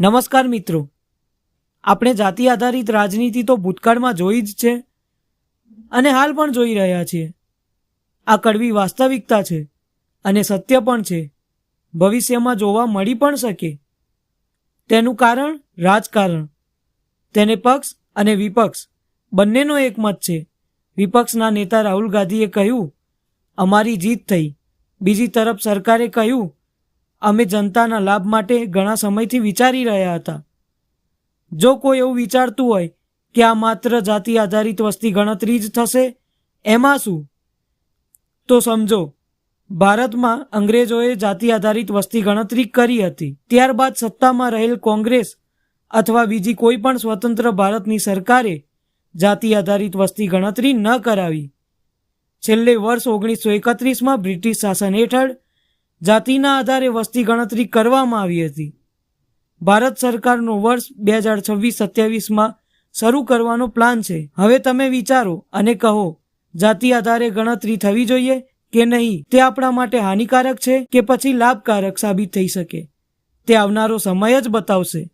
નમસ્કાર મિત્રો. આપણે જાતિ આધારિત રાજનીતિ તો ભૂતકાળમાં જોઈ જ છે અને હાલ પણ જોઈ રહ્યા છીએ. આ કડવી વાસ્તવિકતા છે અને સત્ય પણ છે. ભવિષ્યમાં જોવા મળી પણ શકે. તેનું કારણ રાજકારણ. તેને પક્ષ અને વિપક્ષ બંનેનો એકમત છે. વિપક્ષના નેતા રાહુલ ગાંધીએ કહ્યું, અમારી જીત થઈ. બીજી તરફ સરકારે કહ્યું અમે જનતાના લાભ માટે ઘણા સમયથી વિચારી રહ્યા હતા. જો કોઈ એવું વિચારતું હોય કે આ માત્ર જાતિ આધારિત વસ્તી ગણતરી જ થશે, એમાં શું? તો સમજો, ભારતમાં અંગ્રેજોએ જાતિ આધારિત વસ્તી ગણતરી કરી હતી. ત્યારબાદ સત્તામાં રહેલ કોંગ્રેસ અથવા બીજી કોઈ પણ સ્વતંત્ર ભારતની સરકારે જાતિ આધારિત વસ્તી ગણતરી ન કરાવી. છેલ્લે વર્ષ ઓગણીસો એકત્રીસમાં બ્રિટિશ શાસન હેઠળ જાતિના આધારે વસ્તી ગણતરી કરવામાં આવી હતી. ભારત સરકારનો વર્ષ બે હજાર છવ્વીસ સત્યાવીસમાં શરૂ કરવાનો પ્લાન છે. હવે તમે વિચારો અને કહો, જાતિ આધારે ગણતરી થવી જોઈએ કે નહીં? તે આપણા માટે હાનિકારક છે કે પછી લાભકારક સાબિત થઈ શકે? તે આવનારો સમય જ બતાવશે.